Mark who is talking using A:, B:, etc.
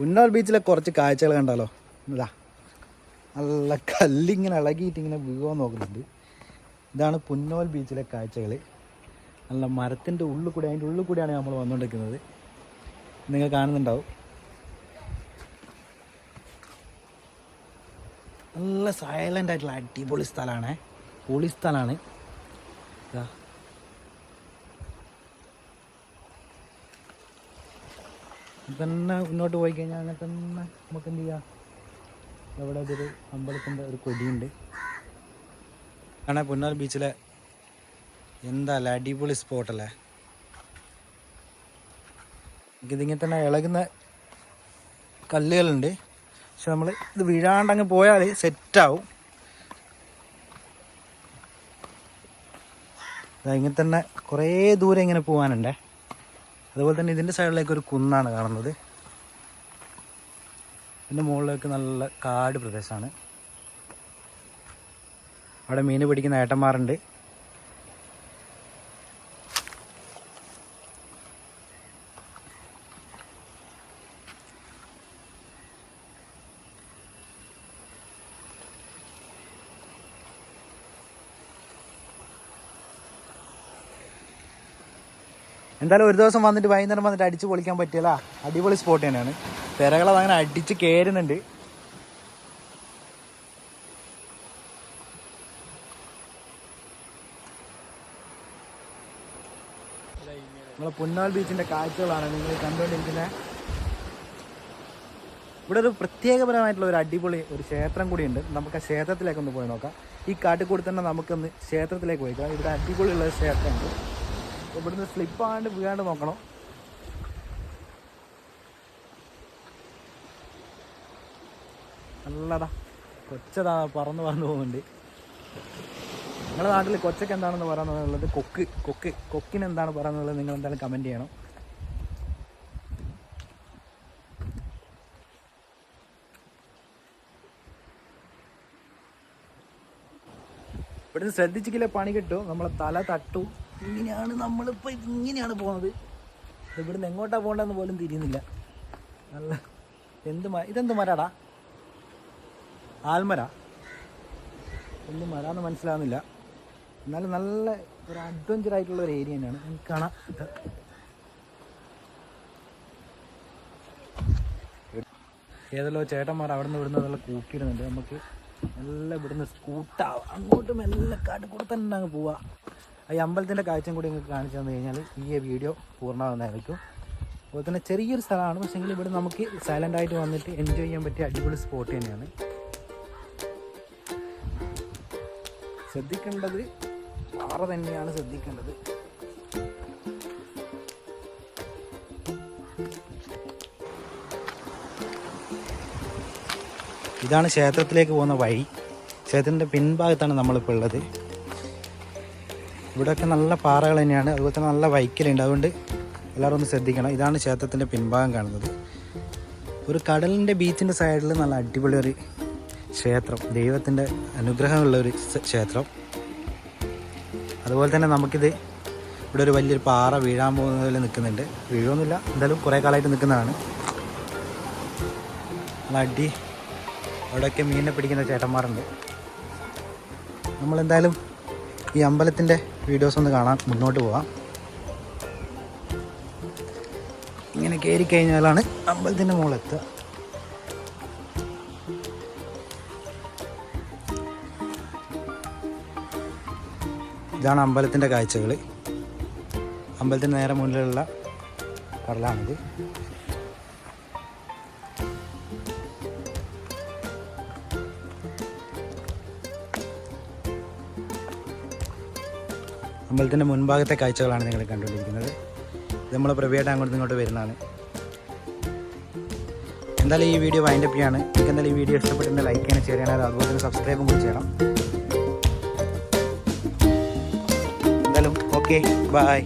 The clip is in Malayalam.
A: പുന്നോൽ ബീച്ചിലെ കുറച്ച് കാഴ്ചകൾ കണ്ടാലോ? ഇതാ. നല്ല കല്ലിങ്ങനെ ഇളകിയിട്ട് ഇങ്ങനെ വീഴാൻ നോക്കുന്നുണ്ട്. ഇതാണ് പുന്നോൽ ബീച്ചിലെ കാഴ്ചകൾ നല്ല മരത്തിന്റെ ഉള്ളിൽ കൂടി അതിന്റെ ഉള്ളിൽ കൂടിയാണ് നമ്മൾ വന്നുകൊണ്ടിരിക്കുന്നത്. നിങ്ങൾ കാണുന്നുണ്ടാവും. നല്ല സൈലന്റ് ആയിട്ടുള്ള അടിപൊളി സ്ഥലമാണ്. പൊളി സ്ഥലമാണ്. തന്നെ മുന്നോട്ട് പോയി കഴിഞ്ഞാൽ അങ്ങനെ തന്നെ നമുക്ക് എന്ത് ചെയ്യാം അവിടെ ഒരു അമ്പലത്തിന്റെ ഒരു കൊടിയുണ്ട്. ആണ് പുന്നാർ ബീച്ചിലെ എന്താ അല്ല? അടിപൊളി സ്പോട്ടല്ലേ ഇതിങ്ങനെ തന്നെ ഇളകുന്ന കല്ലുകളുണ്ട്. പക്ഷെ നമ്മൾ ഇത് വീഴാണ്ടങ്ങ് പോയാൽ സെറ്റാവും. ഇങ്ങനെ തന്നെ കുറേ ദൂരം ഇങ്ങനെ പോകാനുണ്ടേ. അതുപോലെ തന്നെ ഇതിന്റെ സൈഡിലേക്ക് ഒരു കുന്നാണ് കാണുന്നത്. ഇതിന്റെ മുകളിലേക്ക് നല്ല കാട് പ്രദേശമാണ്. അവിടെ മീൻ പിടിക്കുന്ന ഏട്ടന്മാരുണ്ട്. എന്തായാലും ഒരു ദിവസം വന്നിട്ട് വൈകുന്നേരം വന്നിട്ട് അടിച്ച് പൊളിക്കാൻ പറ്റിയല്ല അടിപൊളി സ്പോട്ട് തന്നെയാണ്. തിരകളത് അങ്ങനെ അടിച്ച് കയറുന്നുണ്ട് നമ്മളെ പുന്നാൽ ബീച്ചിന്റെ കാഴ്ചകളാണ് നിങ്ങൾ കണ്ടുകൊണ്ടിരിക്കുന്നത്. ഇവിടെ ഒരു പ്രത്യേകപരമായിട്ടുള്ള ഒരു അടിപൊളി ഒരു ക്ഷേത്രം കൂടിയുണ്ട്. നമുക്ക് ആ ക്ഷേത്രത്തിലേക്ക് ഒന്ന് പോയി നോക്കാം. ഈ കാട്ടിക്കൂടി തന്നെ നമുക്കൊന്ന് ക്ഷേത്രത്തിലേക്ക് പോയിക്കാം ഇവിടെ അടിപൊളിയുള്ള ക്ഷേത്രമുണ്ട്. ഇവിടുന്ന് സ്ലിപ്പ് ആണ്ട് വീഴാണ്ട് നോക്കണം. നല്ലതാ കൊച്ചതാ പറന്ന് പറന്ന് പോകുന്നുണ്ട് നിങ്ങളുടെ നാട്ടിൽ കൊച്ചക്ക് എന്താണെന്ന് പറയാന്നുള്ളത് കൊക്ക് കൊക്ക് കൊക്കിന് എന്താണ് പറയാന്നുള്ളത് നിങ്ങൾ എന്തായാലും കമന്റ് ചെയ്യണം. ഇവിടുന്ന് ശ്രദ്ധിച്ചിട്ടില്ല പണി കിട്ടും? നമ്മളെ തല തട്ടും. ഇങ്ങനെയാണ് നമ്മളിപ്പോൾ ഇങ്ങനെയാണ് പോണത്. ഇവിടുന്ന് എങ്ങോട്ടാ പോകേണ്ടതെന്ന് പോലും തിരിയുന്നില്ല. നല്ല എന്ത് മര ഇതെന്ത് മരാടാ? ആൽമര. എന്ത് മരാന്ന് മനസ്സിലാവുന്നില്ല. എന്നാലും നല്ല ഒരു അഡ്വഞ്ചർ ആയിട്ടുള്ള ഒരു ഏരിയ തന്നെയാണ്. നമുക്ക് കാണാം. ഏതല്ലോ ചേട്ടന്മാർ അവിടെ നിന്ന് ഇവിടുന്ന് നല്ല കൂക്കിയിടുന്നുണ്ട് നമുക്ക് നല്ല ഇവിടുന്ന് സ്കൂട്ടാ അങ്ങോട്ട് മെല്ലെ കാട്ടിക്കൂടെ തന്നെ അങ്ങ് പോവാ. ഈ അമ്പലത്തിന്റെ കാഴ്ചയും കൂടി നിങ്ങൾക്ക് കാണിച്ചു തന്നു കഴിഞ്ഞാൽ ഈ വീഡിയോ പൂർണമാകുന്നതായിരിക്കും. അതുപോലെ തന്നെ ചെറിയൊരു സ്ഥലമാണ് പക്ഷേങ്കിൽ ഇവിടെ നമുക്ക് സൈലന്റ് ആയിട്ട് വന്നിട്ട് എൻജോയ് ചെയ്യാൻ പറ്റിയ അടിപൊളി സ്പോട്ട് തന്നെയാണ്. ശ്രദ്ധിക്കേണ്ടത് പാറ തന്നെയാണ് ശ്രദ്ധിക്കേണ്ടത്. ഇതാണ് ക്ഷേത്രത്തിലേക്ക് പോകുന്ന വഴി. ക്ഷേത്രത്തിന്റെ പിൻഭാഗത്താണ് നമ്മളിപ്പോൾ ഉള്ളത്. ഇവിടെയൊക്കെ നല്ല പാറകൾ തന്നെയാണ്. അതുപോലെ തന്നെ നല്ല വൈക്കലുണ്ട്. അതുകൊണ്ട് എല്ലാവരും ഒന്ന് ശ്രദ്ധിക്കണം. ഇതാണ് ക്ഷേത്രത്തിന്റെ പിൻഭാഗം കാണുന്നത്. ഒരു കടലിന്റെ ബീച്ചിന്റെ സൈഡിൽ നല്ല അടിപൊളി ഒരു ക്ഷേത്രം. ദൈവത്തിന്റെ അനുഗ്രഹമുള്ള ഒരു ക്ഷേത്രം. അതുപോലെ തന്നെ നമുക്കിത് ഇവിടെ ഒരു വലിയൊരു പാറ വീഴാൻ പോകുന്നതിൽ നിൽക്കുന്നുണ്ട്. വീഴൊന്നുമില്ല. എന്തായാലും കുറേ കാലമായിട്ട് നിൽക്കുന്നതാണ്. നല്ല അടി അവിടെയൊക്കെ മീനിനെ പിടിക്കുന്ന ചേട്ടന്മാരുണ്ട്. നമ്മളെന്തായാലും ഈ അമ്പലത്തിന്റെ വീഡിയോസ് ഒന്ന് കാണാൻ മുന്നോട്ട് പോവാം. ഇങ്ങനെ കയറി കഴിഞ്ഞാലാണ് അമ്പലത്തിന്റെ മുകളിലെത്തുക ഇതാണ് അമ്പലത്തിന്റെ കാഴ്ചകൾ അമ്പലത്തിന് നേരെ മുന്നിലുള്ള കടലാണിത്. അമ്പലത്തിന്റെ മുൻഭാഗത്തെ കാഴ്ചകളാണ് നിങ്ങൾ കണ്ടുകൊണ്ടിരിക്കുന്നത്. ഇത് നമ്മൾ പ്രവിയായിട്ട് അങ്ങോട്ട് ഇങ്ങോട്ട് വരുന്നതാണ്. എന്തായാലും ഈ വീഡിയോ വൈൻഡപ്പ് ചെയ്യാണ്. നിങ്ങൾക്ക് എന്തായാലും ഈ വീഡിയോ ഇഷ്ടപ്പെട്ടിട്ടുണ്ടെങ്കിൽ ലൈക്ക് ചെയ്യണം ഷെയർ ചെയ്യണം അതുപോലെ തന്നെ സബ്സ്ക്രൈബും കൂടി ചെയ്യണം. എന്തായാലും ഓക്കെ ബൈ